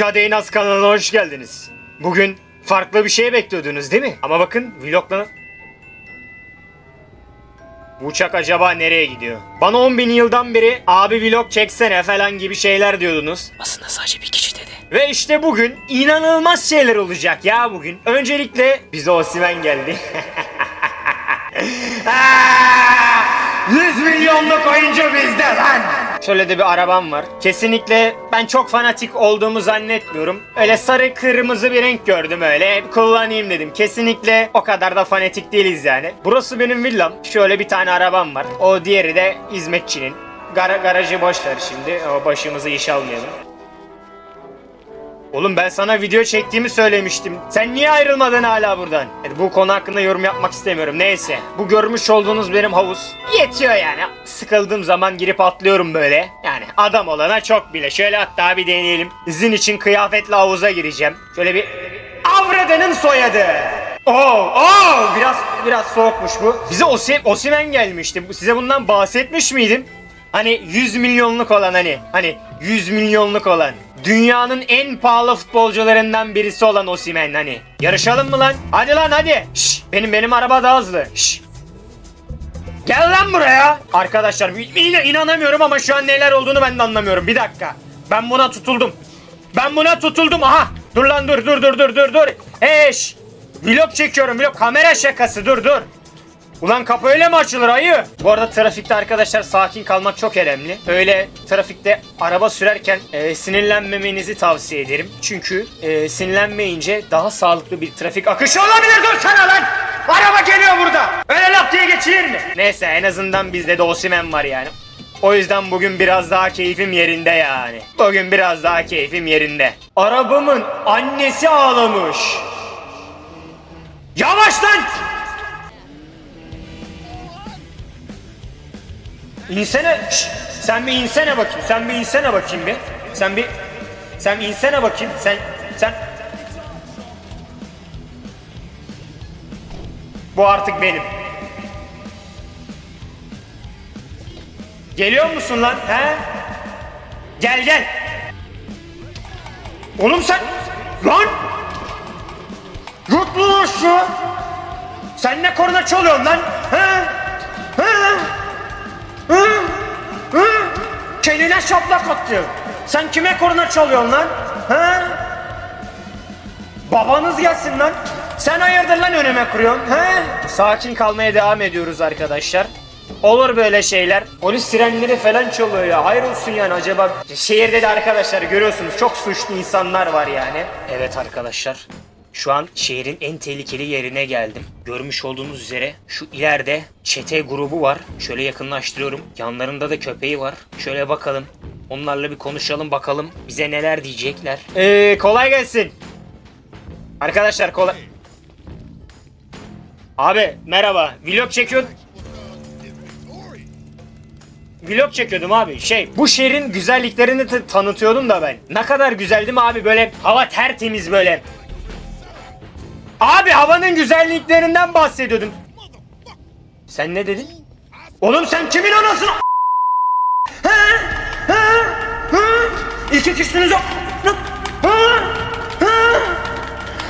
Kadeyin Az kanalına hoş geldiniz. Bugün farklı bir şey bekliyordunuz değil mi? Ama bakın vlogla... Bu uçak acaba nereye gidiyor? Bana 10 bin yıldan beri abi vlog çeksene falan gibi şeyler diyordunuz. Aslında sadece bir kişi dedi. Ve işte bugün inanılmaz şeyler olacak ya bugün. Öncelikle bize Osimen geldi. Aa, 100 milyonluk oyuncu bizde lan. Şöyle de bir arabam var. Kesinlikle ben çok fanatik olduğumu zannetmiyorum. Öyle sarı kırmızı bir renk gördüm öyle. Kullanayım dedim. Kesinlikle o kadar da fanatik değiliz yani. Burası benim villam. Şöyle bir tane arabam var. O diğeri de hizmetçinin. Gara garajı boş ver şimdi. O başımızı iş almayalım. Oğlum ben sana video çektiğimi söylemiştim. Sen niye ayrılmadın hala buradan? Evet, bu konu hakkında yorum yapmak istemiyorum. Neyse. Bu görmüş olduğunuz benim havuz. Yetiyor yani. Sıkıldığım zaman girip atlıyorum böyle. Yani adam olana çok bile. Şöyle hatta bir deneyelim. İzin için kıyafetle havuza gireceğim. Şöyle bir... Avradının soyadı. Oo, oo, biraz biraz soğukmuş bu. Bize Osi, Osimen gelmişti. Size bundan bahsetmiş miydim? Hani 100 milyonluk olan hani hani 100 milyonluk olan dünyanın en pahalı futbolcularından birisi olan Osimhen hani yarışalım mı lan? Hadi lan hadi. Şş, benim benim araba daha hızlı. Şş. Gel lan buraya. Arkadaşlar inanamıyorum ama şu an neler olduğunu ben de anlamıyorum. Bir dakika. Ben buna tutuldum. Ben buna tutuldum. Aha. Dur lan dur dur dur dur dur dur. Eş. Vlog çekiyorum vlog. Kamera şakası dur dur. Ulan kapı öyle mi açılır ayı? Bu arada trafikte arkadaşlar sakin kalmak çok önemli. Öyle trafikte araba sürerken e, sinirlenmemenizi tavsiye ederim. Çünkü e, sinirlenmeyince daha sağlıklı bir trafik akışı olabilir. Dur sana lan! Araba geliyor burada. Öyle lap diye geçilir mi? Neyse en azından bizde de Osimen var yani. O yüzden bugün biraz daha keyfim yerinde yani. Bugün biraz daha keyfim yerinde. Arabamın annesi ağlamış. Yavaş lan! İnsene. Şşş! sen bir insene bakayım. Sen bir insene bakayım bir. Sen bir sen insene bakayım. Sen sen Bu artık benim. Geliyor musun lan? He? Gel gel. Oğlum sen lan şu? Sen ne korna çalıyorsun lan? He? Kendine şaplak attı. Sen kime korna çalıyorsun lan? He? Babanız gelsin lan. Sen hayırdır lan önüme kuruyorsun? He? Sakin kalmaya devam ediyoruz arkadaşlar. Olur böyle şeyler. Polis sirenleri falan çalıyor ya. Hayır olsun yani acaba. Şehirde de arkadaşlar görüyorsunuz çok suçlu insanlar var yani. Evet arkadaşlar. Şu an şehrin en tehlikeli yerine geldim. Görmüş olduğunuz üzere şu ileride çete grubu var. Şöyle yakınlaştırıyorum. Yanlarında da köpeği var. Şöyle bakalım. Onlarla bir konuşalım bakalım bize neler diyecekler. Ee, kolay gelsin. Arkadaşlar kolay... Abi merhaba. Vlog çekiyor. Vlog çekiyordum abi. Şey, bu şehrin güzelliklerini tanıtıyordum da ben. Ne kadar güzel mi abi böyle hava tertemiz böyle. Abi havanın güzelliklerinden bahsediyordum. Sen ne dedin? Oğlum sen kimin anasını Ha? Ha? Ha? İki kişisiniz o. Ha? Ha?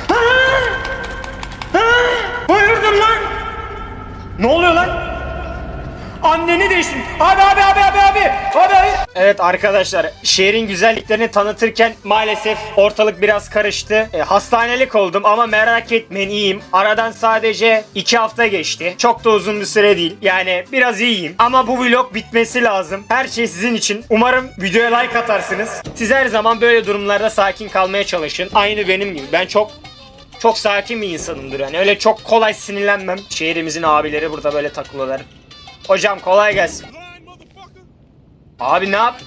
Ha? Ha? Hayırdır lan? Ne oluyor lan? Anneni değiştin. Abi abi abi Evet arkadaşlar şehrin güzelliklerini tanıtırken maalesef ortalık biraz karıştı. E, hastanelik oldum ama merak etmeyin iyiyim. Aradan sadece 2 hafta geçti. Çok da uzun bir süre değil. Yani biraz iyiyim. Ama bu vlog bitmesi lazım. Her şey sizin için. Umarım videoya like atarsınız. Siz her zaman böyle durumlarda sakin kalmaya çalışın. Aynı benim gibi. Ben çok çok sakin bir insanımdır yani. Öyle çok kolay sinirlenmem. Şehrimizin abileri burada böyle takılıyorlar. Hocam kolay gelsin. Abi ne yap?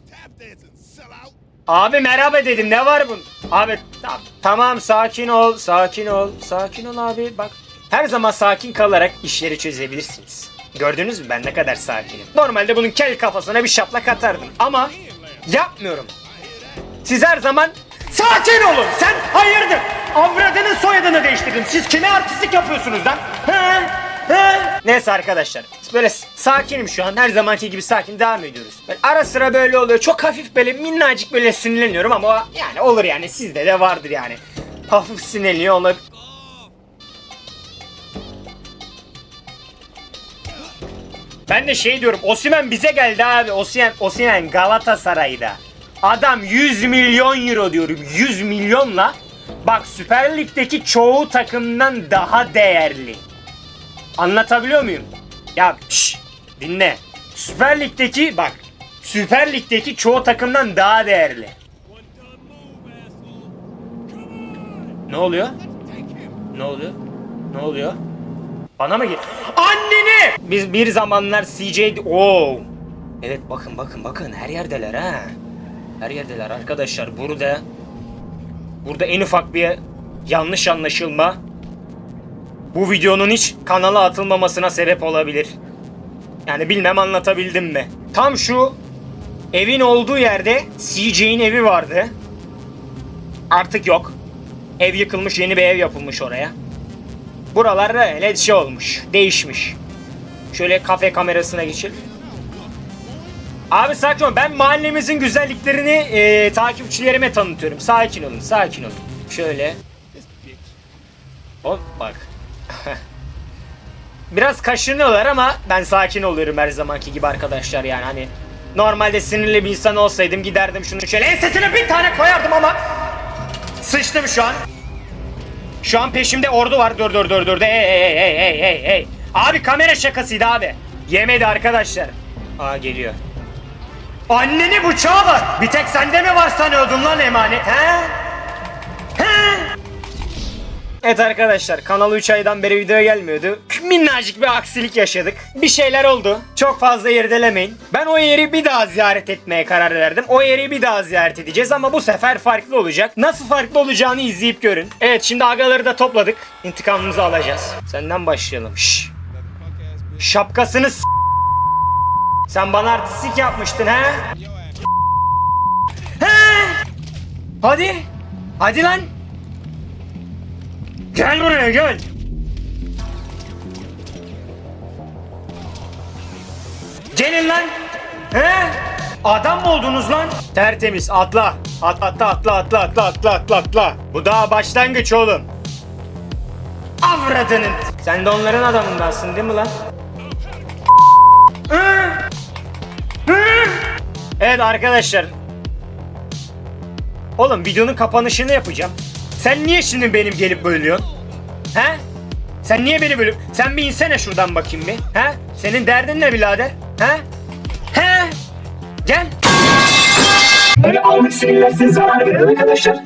Abi merhaba dedim ne var bunun? Abi ta- tamam sakin ol sakin ol sakin ol abi bak. Her zaman sakin kalarak işleri çözebilirsiniz. Gördünüz mü ben ne kadar sakinim. Normalde bunun kel kafasına bir şaplak atardım ama yapmıyorum. Siz her zaman sakin olun. Sen hayırdır? Avradının soyadını değiştirdin. Siz kime artistlik yapıyorsunuz lan? He? Neyse arkadaşlar. Böyle sakinim şu an. Her zamanki gibi sakin devam ediyoruz. Ben ara sıra böyle oluyor. Çok hafif böyle minnacık böyle sinirleniyorum ama yani olur yani. Sizde de vardır yani. Hafif sinirleniyor olabilir. Ben de şey diyorum. Osimen bize geldi abi. Osimen, Osimen Galatasaray'da. Adam 100 milyon euro diyorum. 100 milyonla bak Süper Lig'deki çoğu takımdan daha değerli. Anlatabiliyor muyum? Ya şş, dinle. Süper Lig'deki bak Süper Lig'deki çoğu takımdan daha değerli. Ne oluyor? Ne oluyor? Ne oluyor? Bana mı gel? Anneni! Biz bir zamanlar CJ... Oo. Evet bakın bakın bakın her yerdeler ha. Her yerdeler arkadaşlar burada. Burada en ufak bir yanlış anlaşılma bu videonun hiç kanala atılmamasına sebep olabilir. Yani bilmem anlatabildim mi? Tam şu evin olduğu yerde CJ'in evi vardı. Artık yok. Ev yıkılmış yeni bir ev yapılmış oraya. Buralar öyle şey olmuş. Değişmiş. Şöyle kafe kamerasına geçir. Abi sakin ol. Ben mahallemizin güzelliklerini e, takipçilerime tanıtıyorum. Sakin olun, sakin olun. Şöyle. Hop bak. Biraz kaşınıyorlar ama ben sakin oluyorum her zamanki gibi arkadaşlar yani hani normalde sinirli bir insan olsaydım giderdim şunu şöyle ensesine bir tane koyardım ama sıçtım şu an. Şu an peşimde ordu var. Dur dur dur dur. Hey hey hey hey hey hey. Abi kamera şakasıydı abi. Yemedi arkadaşlar. Aa geliyor. Anneni bıçağı var. Bir tek sende mi var sanıyordun lan emanet? He? Evet arkadaşlar kanalı 3 aydan beri video gelmiyordu. Minnacık bir aksilik yaşadık. Bir şeyler oldu. Çok fazla irdelemeyin. Ben o yeri bir daha ziyaret etmeye karar verdim. O yeri bir daha ziyaret edeceğiz ama bu sefer farklı olacak. Nasıl farklı olacağını izleyip görün. Evet şimdi agaları da topladık. İntikamımızı alacağız. Senden başlayalım. Şş. Şapkasını s- Sen bana artistik yapmıştın he? He? Hadi. Hadi lan. Gel buraya gel. Gelin lan. He? Adam mı oldunuz lan? Tertemiz atla. At, atla atla atla atla atla atla atla. Bu daha başlangıç oğlum. Avradının. Sen de onların adamındansın değil mi lan? Evet arkadaşlar. Oğlum videonun kapanışını yapacağım. Sen niye şimdi benim gelip bölüyorsun? He? Sen niye beni bölüp... Sen bir insene şuradan bakayım bir. He? Senin derdin ne birader? He? He? Gel. Böyle almak sinirler size arkadaşlar.